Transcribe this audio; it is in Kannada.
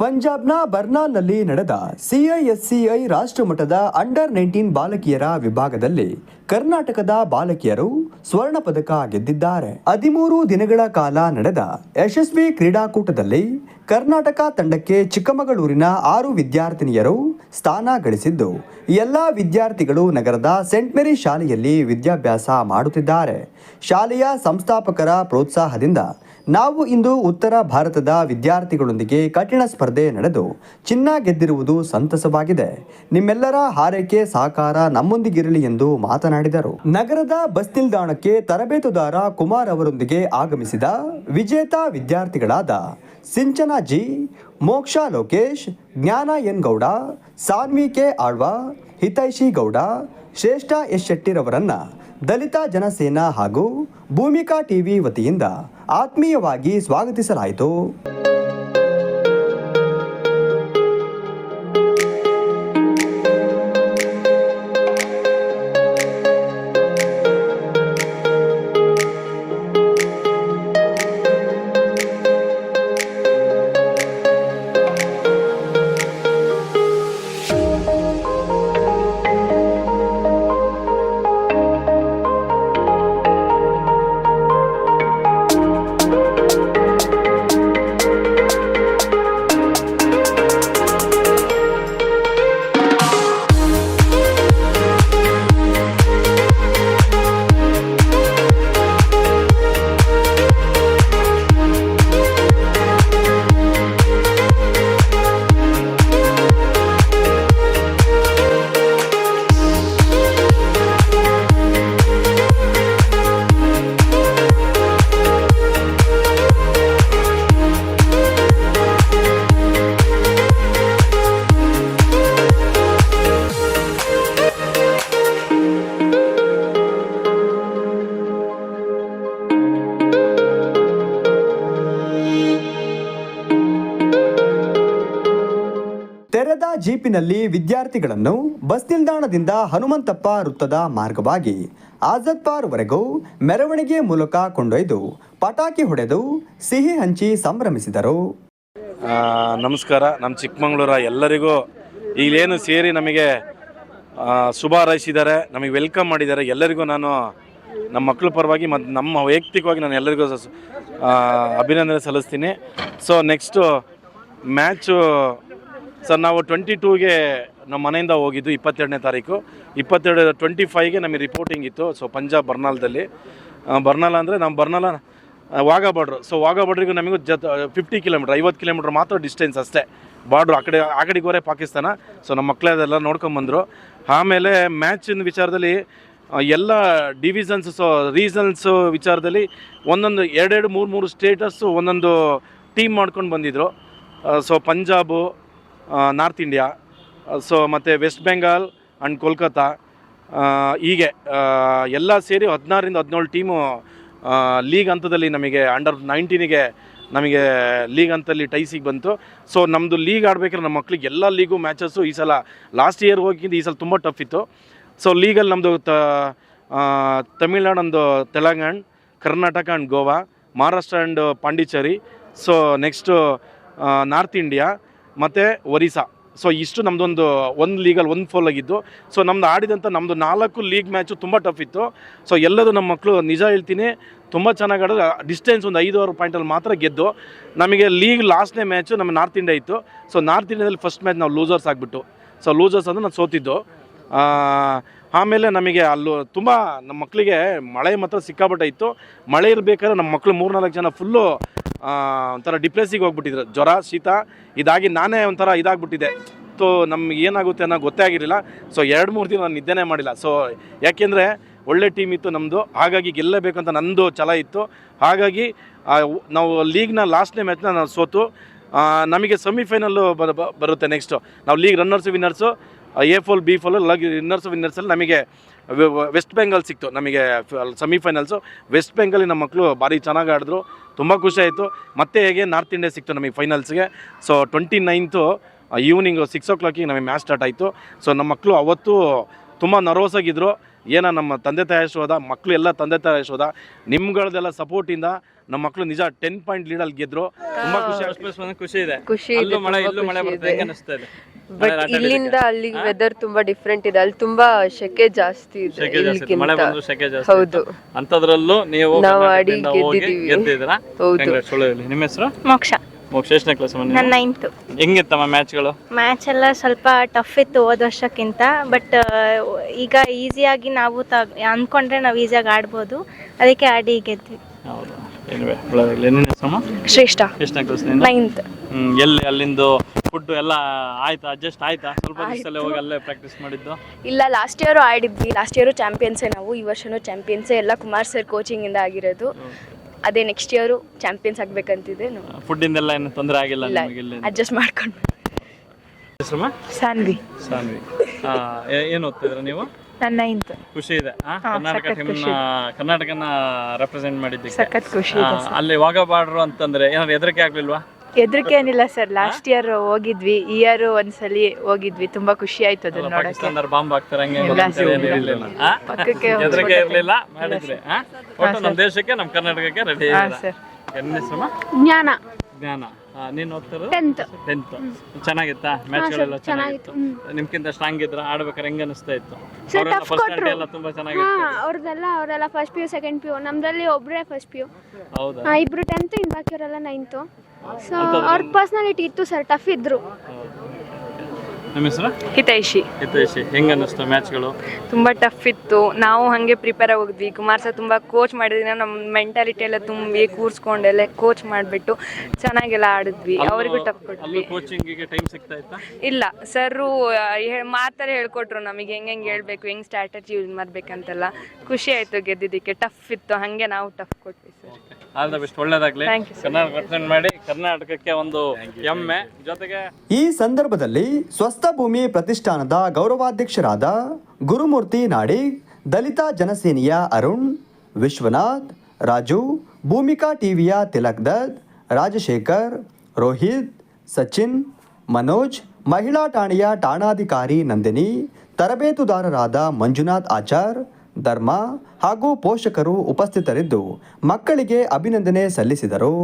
ಪಂಜಾಬ್ನ ಬರ್ನಾಲ್ನಲ್ಲಿ ನಡೆದ ಸಿಐಎಸ್ಸಿಐ ರಾಷ್ಟ್ರಮಟ್ಟದ ಅಂಡರ್ ನೈನ್ಟೀನ್ ಬಾಲಕಿಯರ ವಿಭಾಗದಲ್ಲಿ ಕರ್ನಾಟಕದ ಬಾಲಕಿಯರು ಸ್ವರ್ಣ ಪದಕ ಗೆದ್ದಿದ್ದಾರೆ. ಹದಿಮೂರು ದಿನಗಳ ಕಾಲ ನಡೆದ ಯಶಸ್ವಿ ಕ್ರೀಡಾಕೂಟದಲ್ಲಿ ಕರ್ನಾಟಕ ತಂಡಕ್ಕೆ ಚಿಕ್ಕಮಗಳೂರಿನ ಆರು ವಿದ್ಯಾರ್ಥಿನಿಯರು ಸ್ಥಾನ ಗಳಿಸಿದ್ದು, ಎಲ್ಲ ವಿದ್ಯಾರ್ಥಿಗಳು ನಗರದ ಸೆಂಟ್ ಮೇರಿ ಶಾಲೆಯಲ್ಲಿ ವಿದ್ಯಾಭ್ಯಾಸ ಮಾಡುತ್ತಿದ್ದಾರೆ. ಶಾಲೆಯ ಸಂಸ್ಥಾಪಕರ ಪ್ರೋತ್ಸಾಹದಿಂದ ನಾವು ಇಂದು ಉತ್ತರ ಭಾರತದ ವಿದ್ಯಾರ್ಥಿಗಳೊಂದಿಗೆ ಕಠಿಣ ಸ್ಪರ್ಧೆ ನಡೆದು ಚಿನ್ನ ಗೆದ್ದಿರುವುದು ಸಂತಸವಾಗಿದೆ. ನಿಮ್ಮೆಲ್ಲರ ಹಾರೈಕೆ ಸಹಕಾರ ನಮ್ಮೊಂದಿಗಿರಲಿ ಎಂದು ಮಾತನಾಡಿದರು. ನಗರದ ಬಸ್ ನಿಲ್ದಾಣಕ್ಕೆ ತರಬೇತುದಾರ ಕುಮಾರ್ ಅವರೊಂದಿಗೆ ಆಗಮಿಸಿದ ವಿಜೇತ ವಿದ್ಯಾರ್ಥಿಗಳಾದ Sinchana G Moksha Lokesh, Jnana N Gowda, Saanvi K Alva, Hitaishi Gowda, Shreshta S ಶೆಟ್ಟಿರವರನ್ನು ದಲಿತ ಜನಸೇನಾ ಹಾಗೂ ಭೂಮಿಕಾ ಟಿವಿ ವತಿಯಿಂದ ಆತ್ಮೀಯವಾಗಿ ಸ್ವಾಗತಿಸಲಾಯಿತು. ಜೀಪಿನಲ್ಲಿ ವಿದ್ಯಾರ್ಥಿಗಳನ್ನು ಬಸ್ ನಿಲ್ದಾಣದಿಂದ ಹನುಮಂತಪ್ಪ ವೃತ್ತದ ಮಾರ್ಗವಾಗಿ ಆಜದ್ ಪಾರ್ವರೆಗೂ ಮೆರವಣಿಗೆ ಮೂಲಕ ಕೊಂಡೊಯ್ದು ಪಟಾಕಿ ಹೊಡೆದು ಸಿಹಿ ಹಂಚಿ ಸಂಭ್ರಮಿಸಿದರು. ನಮಸ್ಕಾರ. ನಮ್ಮ ಚಿಕ್ಕಮಂಗ್ಳೂರ ಎಲ್ಲರಿಗೂ ಈಗೇನು ಸೇರಿ ನಮಗೆ ಶುಭ ಹಾರೈಸಿದ್ದಾರೆ. ನಮಗೆ ವೆಲ್ಕಮ್ ಮಾಡಿದ್ದಾರೆ. ಎಲ್ಲರಿಗೂ ನಾನು ನಮ್ಮ ಮಕ್ಕಳ ಪರವಾಗಿ ಮತ್ತು ನಮ್ಮ ವೈಯಕ್ತಿಕವಾಗಿ ನಾನು ಎಲ್ಲರಿಗೂ ಅಭಿನಂದನೆ ಸಲ್ಲಿಸ್ತೀನಿ. ಸೊ ನೆಕ್ಸ್ಟು ಮ್ಯಾಚು ಸರ್, ನಾವು ಟ್ವೆಂಟಿ ಟೂಗೆ ನಮ್ಮ ಮನೆಯಿಂದ ಹೋಗಿದ್ದು ಇಪ್ಪತ್ತೆರಡನೇ ತಾರೀಕು. ಇಪ್ಪತ್ತೆರಡು, ಟ್ವೆಂಟಿ ಫೈವ್ಗೆ ನಮಗೆ ರಿಪೋರ್ಟಿಂಗ್ ಇತ್ತು. ಸೊ ಪಂಜಾಬ್ ಬರ್ನಾಲ್ದಲ್ಲಿ ಬರ್ನಾಲ ಅಂದರೆ ನಮ್ಮ ಬರ್ನಾಲ ವಾಘಾ ಬಾರ್ಡ್ರು ಸೊ ವಾಘಾ ಬಾರ್ಡ್ರಿಗೂ ನಮಗೂ ಜ ಫಿಫ್ಟಿ ಕಿಲೋಮೀಟ್ರ್ ಐವತ್ತು ಕಿಲೋಮೀಟ್ರ್ ಮಾತ್ರ ಡಿಸ್ಟೆನ್ಸ್ ಅಷ್ಟೇ. ಬಾರ್ಡ್ರು ಆ ಕಡೆ, ಆ ಕಡೆಗೆ ಹೋರೆ ಪಾಕಿಸ್ತಾನ. ಸೊ ನಮ್ಮ ಮಕ್ಕಳೇ ಅದೆಲ್ಲ ನೋಡ್ಕೊಂಬಂದರು ಆಮೇಲೆ ಮ್ಯಾಚಿನ ವಿಚಾರದಲ್ಲಿ ಎಲ್ಲ ಡಿವಿಷನ್ಸ್ ಸೊ ರೀಸನ್ಸು ವಿಚಾರದಲ್ಲಿ ಒಂದೊಂದು ಎರಡೆರಡು ಮೂರು ಮೂರು ಸ್ಟೇಟಸ್ಸು ಒಂದೊಂದು ಟೀಮ್ ಮಾಡ್ಕೊಂಡು ಬಂದಿದ್ದರು so Punjab north India so ಮತ್ತು ವೆಸ್ಟ್ ಬೆಂಗಾಲ್ ಆ್ಯಂಡ್ ಕೋಲ್ಕತ್ತಾ ಹೀಗೆ ಎಲ್ಲ ಸೇರಿ ಹದಿನಾರರಿಂದ ಹದಿನೇಳು ಟೀಮು ಲೀಗ್ ಹಂತದಲ್ಲಿ ನಮಗೆ ಅಂಡರ್ ನೈನ್ಟೀನಿಗೆ ನಮಗೆ ಲೀಗ್ ಹಂತದಲ್ಲಿ ಟೈಸಿಗೆ ಬಂತು. ಸೊ ನಮ್ಮದು ಲೀಗ್ ಆಡಬೇಕಾದ್ರೆ ನಮ್ಮ ಮಕ್ಳಿಗೆ ಎಲ್ಲ ಲೀಗು ಮ್ಯಾಚಸ್ಸು ಈ ಸಲ ಲಾಸ್ಟ್ ಇಯರ್ ಹೋಗಿದ್ದು ಈ ಸಲ ತುಂಬ ಟಫ್ ಇತ್ತು. ಸೊ ಲೀಗಲ್ಲಿ ನಮ್ಮದು ತ ತಮಿಳ್ನಾಡು ಒಂದು Telangana, Karnataka and Goa, Maharashtra and Pondicherry. So next north India ಮತ್ತು ಒರಿಸ್ಸಾ. ಸೊ ಇಷ್ಟು ನಮ್ಮದೊಂದು ಒಂದು ಲೀಗಲ್ಲಿ ಒಂದು ಫೋಲ್ ಆಗಿದ್ದು. ಸೊ ನಮ್ದು ಆಡಿದಂಥ ನಮ್ಮದು ನಾಲ್ಕು ಲೀಗ್ ಮ್ಯಾಚು ತುಂಬ ಟಫ್ ಇತ್ತು. ಸೊ ಎಲ್ಲದು ನಮ್ಮ ಮಕ್ಕಳು ನಿಜ ಹೇಳ್ತೀನಿ, ತುಂಬ ಚೆನ್ನಾಗಿ ಆಡೋದು ಡಿಸ್ಟೆನ್ಸ್ ಒಂದು ಐದೂವರೆ ಪಾಯಿಂಟಲ್ಲಿ ಮಾತ್ರ ಗೆದ್ದು, ನಮಗೆ ಲೀಗ್ ಲಾಸ್ಟ್ನೇ ಮ್ಯಾಚು ನಮ್ಮ ನಾರ್ತ್ ಇಂಡಿಯಾ ಇತ್ತು. ಸೊ ನಾರ್ತ್ ಇಂಡಿಯಾದಲ್ಲಿ ಫಸ್ಟ್ ಮ್ಯಾಚ್ ನಾವು ಲೂಸರ್ಸ್ ಆಗಿಬಿಟ್ಟು. ಸೊ ಲೂಸರ್ಸ್ ಅಂದರೆ ನಾನು ಸೋತಿದ್ದು. ಆಮೇಲೆ ನಮಗೆ ಅಲ್ಲೂ ತುಂಬ ನಮ್ಮ ಮಕ್ಕಳಿಗೆ ಮಳೆ ಮಾತ್ರ ಸಿಕ್ಕಾಪಟ್ಟೆ ಇತ್ತು. ಮಳೆ ಇರಬೇಕಾದ್ರೆ ನಮ್ಮ ಮಕ್ಕಳು ಮೂರ್ನಾಲ್ಕು ಜನ ಫುಲ್ಲು ಒಂಥರ ಡಿಪ್ರೆಸಿಗೆ ಹೋಗ್ಬಿಟ್ಟಿದ್ರು ಜ್ವರ, ಶೀತ, ಇದಾಗಿ ನಾನೇ ಒಂಥರ ಇದಾಗ್ಬಿಟ್ಟಿದೆ ಸೊ ನಮ್ಗೆ ಏನಾಗುತ್ತೆ ಅನ್ನೋ ಗೊತ್ತೇ ಆಗಿರಲಿಲ್ಲ. ಸೊ ಎರಡು ಮೂರು ದಿನ ನಾನು ನಿದ್ದೆನೇ ಮಾಡಿಲ್ಲ. ಸೊ ಯಾಕೆಂದರೆ ಒಳ್ಳೆ ಟೀಮ್ ಇತ್ತು ನಮ್ಮದು ಹಾಗಾಗಿ ಗೆಲ್ಲಬೇಕಂತ ನಂದು ಛಲ ಇತ್ತು. ಹಾಗಾಗಿ ನಾವು ಲೀಗ್ನ ಲಾಸ್ಟ್ನೇ ಮ್ಯಾಚ್ನ ನಾವು ಸೋತು ನಮಗೆ ಸೆಮಿಫೈನಲ್ಲು ಬರುತ್ತೆ ನೆಕ್ಸ್ಟು ನಾವು league runners winners A pool B pool league winners ವಿನ್ನರ್ಸಲ್ಲಿ ನಮಗೆ ವೆಸ್ಟ್ ಬೆಂಗಾಲ್ ಸಿಕ್ತು. ನಮಗೆ ಸೆಮಿಫೈನಲ್ಸು ವೆಸ್ಟ್ ಬೆಂಗಾಲಿ ನಮ್ಮ ಮಕ್ಕಳು ಭಾರಿ ಚೆನ್ನಾಗಿ ಆಡಿದ್ರು. ತುಂಬ ಖುಷಿ ಆಯಿತು. ಮತ್ತೆ ಹೇಗೆ ನಾರ್ತ್ ಇಂಡಿಯಾ ಸಿಕ್ತು ನಮಗೆ ಫೈನಲ್ಸ್ಗೆ so twenty ninth evening six ಓ ಕ್ಲಾಕಿಗೆ ನಮಗೆ ಮ್ಯಾಚ್ ಸ್ಟಾರ್ಟ್ ಆಯಿತು. ಸೊ ನಮ್ಮ ಮಕ್ಕಳು ಅವತ್ತು ತುಂಬ ನರ್ವಸ್ ಆಗಿದ್ದರು ಏನೋ ನಮ್ಮ ತಂದೆ ತಾಯಿ ಆಶೀರ್ವಾದ ಮಕ್ಕಳು ಎಲ್ಲ ತಂದೆ ತಾಯಿ ಆಶೀರ್ವಾದ ನಿಮ್ಗಳದೆಲ್ಲ ಸಪೋರ್ಟಿಂದ ನಮ್ಮ ಮಕ್ಕಳು ನಿಜ ಟೆನ್ ಪಾಯಿಂಟ್ ಲೀಡಲ್ಲಿ ಗೆದ್ರು. ತುಂಬ ಖುಷಿ ಖುಷಿ ಇದೆ. ಮಳೆ ಮಳೆ ಇದೆ. ಬಟ್ ಇಲ್ಲಿಂದ ಅಲ್ಲಿ ವೆದರ್ ತುಂಬಾ ಡಿಫ್ರೆಂಟ್ ಇದೆ. ಅಲ್ಲಿ ತುಂಬಾ ಶೆಕೆ ಜಾಸ್ತಿ ಇದೆ ಸೆಕೆ ಜಾಸ್ತಿ ಮಳೆ ಇಲ್ಲಿಗಿಂತ. ಬಂದ್ರು ಸೆಕೆ ಜಾಸ್ತಿ ಹೌದು. ಅಂತದ್ರಲ್ಲೂ ನೀವು ನಾವು ಆಡಿ ಕರ್ನಾಟಕದಿಂದ ಹೋಗಿ ಗೆದ್ದಿದೀವಿ. ಗೆದ್ದಿದ್ದೀರಾ? ಹೌದು. Congrats. ನಿಮ್ಮ ಹೆಸರು? ಮೋಕ್ಷ. ಮೋಕ್ಷ ಎಷ್ಟನೇ ಕ್ಲಾಸ್ ನನ್ನ ನೈನ್ತು ಹೆಂಗಿತ್ತಮ್ಮ ಮ್ಯಾಚ್ಗಳು ಮ್ಯಾಚ್ ಎಲ್ಲ ಸ್ವಲ್ಪ ಟಫ್ ಇತ್ತು ಹೋದ ವರ್ಷಕ್ಕಿಂತ ಬಟ್ ಈಗ ಈಸಿಯಾಗಿ ನಾವು ತ ಅಂದ್ಕೊಂಡ್ರೆ ನಾವು ಈಸಿಯಾಗಿ ಆಡ್ಬೋದು. ಅದಕ್ಕೆ ಆಡಿ ಗೆದ್ವಿ. ಹೌದು? ಏನಿವೆ ಒಳ್ಳೆದಾಗಲಿ. ನಿನ್ನ ಹೆಸರಮ್ಮ? ಶ್ರೇಷ್ಠ. ಎಷ್ಟನೇ ಕ್ಲಾಸ್ ನೀನು? ನೈನ್ತ್ ಹ್ಮ್ ಎಲ್ಲಿ ಅಲ್ಲಿಂದು? ಫುಡ್ ಎಲ್ಲ ಆಯ್ತಾ ಅಡ್ಜಸ್ಟ್ ಆಯ್ತಾ? ಸ್ವಲ್ಪ ದಿವಸಲ್ಲೇ ಹೋಗಿ ಅಲ್ಲೇ ಪ್ರಾಕ್ಟೀಸ್ ಮಾಡಿದ್ದು? ಇಲ್ಲ ಲಾಸ್ಟ್ ಇಯರು ಆಡಿದ್ವಿ. ಲಾಸ್ಟ್ ಇಯರು ಚಾಂಪಿಯನ್ಸೇ ನಾವು ಈ ವರ್ಷನೂ ಚಾಂಪಿಯನ್ಸೇ ಎಲ್ಲ ಕುಮಾರ್ ಸರ್ ಕೋಚಿಂಗಿಂದ ಆಗಿರೋದು. ಅದೇ ನೆಕ್ಸ್ಟ್ ಇಯರು ಚಾಂಪಿಯನ್ಸ್ ಆಗ್ಬೇಕಂತಿದೆ. ಫುಡ್ ಇಂದೆಲ್ಲ ಏನು ತೊಂದರೆ ಆಗಿಲ್ಲ ಇಲ್ಲ ನಿಮಗೆ ಅಡ್ಜಸ್ಟ್ ಮಾಡ್ಕೊಂಡು ಹೆಸರಮ್ಮ? ಸಾನ್ವಿ. ಸಾನ್ವಿ. ಏನ್ ಓದ್ತಿದ್ರ ನೀವು? ನನ್ನ ನೈನ್ತ್ ಖುಷಿ ಇದೆ? ಕರ್ನಾಟಕ ಟೀಮ್ನ ಕರ್ನಾಟಕನ ರೆಪ್ರೆಸೆಂಟ್ ಮಾಡಿದ್ದಕ್ಕೆ. ಸಖತ್ ಖುಷಿ ಅಲ್ಲೇ ಅಲ್ಲಿ ವಾಗ ಬಾರ್ಡ್ರು ಅಂತಂದ್ರೆ ಏನಾದ್ರು ಹೆದರಿಕೆ ಆಗ್ಲಿಲ್ವಾ? ಹೆದರಿಕೆ ಏನಿಲ್ಲ ಸರ್ ಲಾಸ್ಟ್ ಇಯರ್ ಹೋಗಿದ್ವಿ ಈ ಇಯರ್ ಒಂದ್ಸಲಿ ಹೋಗಿದ್ವಿ. ತುಂಬಾ ಖುಷಿ ಆಯ್ತು ಅದನ್ನ ನೋಡಕ್ಕೆ. ಬಾಂಬ್ ಹಾಕ್ತಾರೆ ಹಂಗೆ? ಪಕ್ಕಕ್ಕೆ ಹೆದರಿಕೆ ಇರಲಿಲ್ಲ ಮಾಡಿದ್ರೆ ಒಟ್ಟು ನಮ್ಮ ದೇಶಕ್ಕೆ ನಮ್ಮ ಕರ್ನಾಟಕಕ್ಕೆ ರೆಡಿ ಸರ್ ನನ್ನ ಹೆಸರು? ಜ್ಞಾನ. ಜ್ಞಾನ. ನೀನ್ ಓದ್ತಿರೋದು ಟೆಂತ್ ಟೆಂತ್ ಚೆನ್ನಾಗಿತ್ತಾ? ಮ್ಯಾಚ್ಗಳೆಲ್ಲ ಚೆನ್ನಾಗಿತ್ತು. ನಿಮ್ಗಿಂತ ಸ್ಟ್ರಾಂಗ್ ಇದ್ರ ಆಡ್ಬೇಕಾರೆ ಹೆಂಗ ಅನಿಸ್ತಾ ಇತ್ತು? ಅವರೆಲ್ಲ ಪರ್ಸನಾಲಿಟಿ ಎಲ್ಲ ತುಂಬಾ ಚೆನ್ನಾಗಿತ್ತು. ಅವ್ರದ್ದೆಲ್ಲ ಅವರೆಲ್ಲ first P U second P U ನಮ್ದ್ರಲ್ಲಿ ಒಬ್ಬರೇ ಫಸ್ಟ್ ಪಿ ಯು ಹೌದಾ? ಇಬ್ರು ಟೆಂತ್ ಇನ್ ಬಾಕಿಯವರೆಲ್ಲ ನೈನ್ತು ಸೊ ಅವ್ರ ಪರ್ಸ್ನಾಲಿಟಿ ಇತ್ತು ಸರ್ ಟಫ್ ಇದ್ರು. ನಿಮ್ಮ ಹೆಸರು? ಹಿತೈಷಿ. ಹಿತೈಷಿ. ಹೆಂಗ ಅನ್ನಿಸ್ತು ಮ್ಯಾಚ್ಗಳು? ತುಂಬಾ ಟಫ್ ಇತ್ತು. ನಾವು ಹಂಗೆ ಪ್ರಿಪೇರ್ ಹೋಗಿದ್ವಿ ಕುಮಾರ್ ಸರ್ ತುಂಬಾ ಕೋಚ್ ಮಾಡಿದ್ವಿ ನಮ್ಮ ಮೆಂಟಾಲಿಟಿ ಎಲ್ಲ ತುಂಬಿ ಕೂರ್ಸ್ಕೊಂಡೆಲ್ಲ ಕೋಚ್ ಮಾಡಿಬಿಟ್ಟು ಚೆನ್ನಾಗೆಲ್ಲ ಆಡಿದ್ವಿ. ಅವರಿಗೂ ಟಫ್ ಕೊಟ್ವಿ. ಕೋಚಿಂಗಿಗೆ ಟೈಮ್ ಸಿಗ್ತಾ ಇತ್ತಾ? ಇಲ್ಲ. ಸರ್ ಮಾತಾರೆ ಹೇಳ್ಕೊಟ್ರು ನಮಗೆ ಹೆಂಗ್ ಹೆಂಗ್ ಹೇಳ್ಬೇಕು ಹೆಂಗ್ ಸ್ಟ್ರಾಟಜಿ ಯೂಸ್ ಮಾಡ್ಬೇಕಂತೆಲ್ಲ. ಖುಷಿ ಆಯ್ತು ಗೆದ್ದಿದ್ದಕ್ಕೆ. ಟಫ್ ಇತ್ತು. ಹಂಗೆ ನಾವು ಟಫ್ ಕೊಟ್ವಿ ಸರ್. ಆಲ್ ದ ಬೆಸ್ಟ್ ಒಳ್ಳೇದಾಗ್ಲಿ. ರೆಪ್ರೆಸೆಂಟ್ ಮಾಡಿ ಕರ್ನಾಟಕಕ್ಕೆ ಒಂದು ಹೆಮ್ಮೆ ಜೊತೆಗೆ ಈ ಸಂದರ್ಭದಲ್ಲಿ ಸ್ವಸ್ಥ ಭೂಮಿ ಪ್ರತಿಷ್ಠಾನದ ಗೌರವಾಧ್ಯಕ್ಷರಾದ ಗುರುಮೂರ್ತಿ ನಾಡಿಗ್ ದಲಿತ ಜನಸೇನೆಯ ಅರುಣ್, ವಿಶ್ವನಾಥ್, ರಾಜು, ಭೂಮಿಕಾ ಟಿವಿಯ ತಿಲಕ್ ದತ್, ರಾಜಶೇಖರ್, ರೋಹಿತ್, ಸಚಿನ್, ಮನೋಜ್, ಮಹಿಳಾ ಠಾಣೆಯ ಠಾಣಾಧಿಕಾರಿ ನಂದಿನಿ, ತರಬೇತುದಾರರಾದ ಮಂಜುನಾಥ್ ಆಚಾರ್, ಧರ್ಮ ಹಾಗೂ ಪೋಷಕರು ಉಪಸ್ಥಿತರಿದ್ದು ಮಕ್ಕಳಿಗೆ ಅಭಿನಂದನೆ ಸಲ್ಲಿಸಿದರು.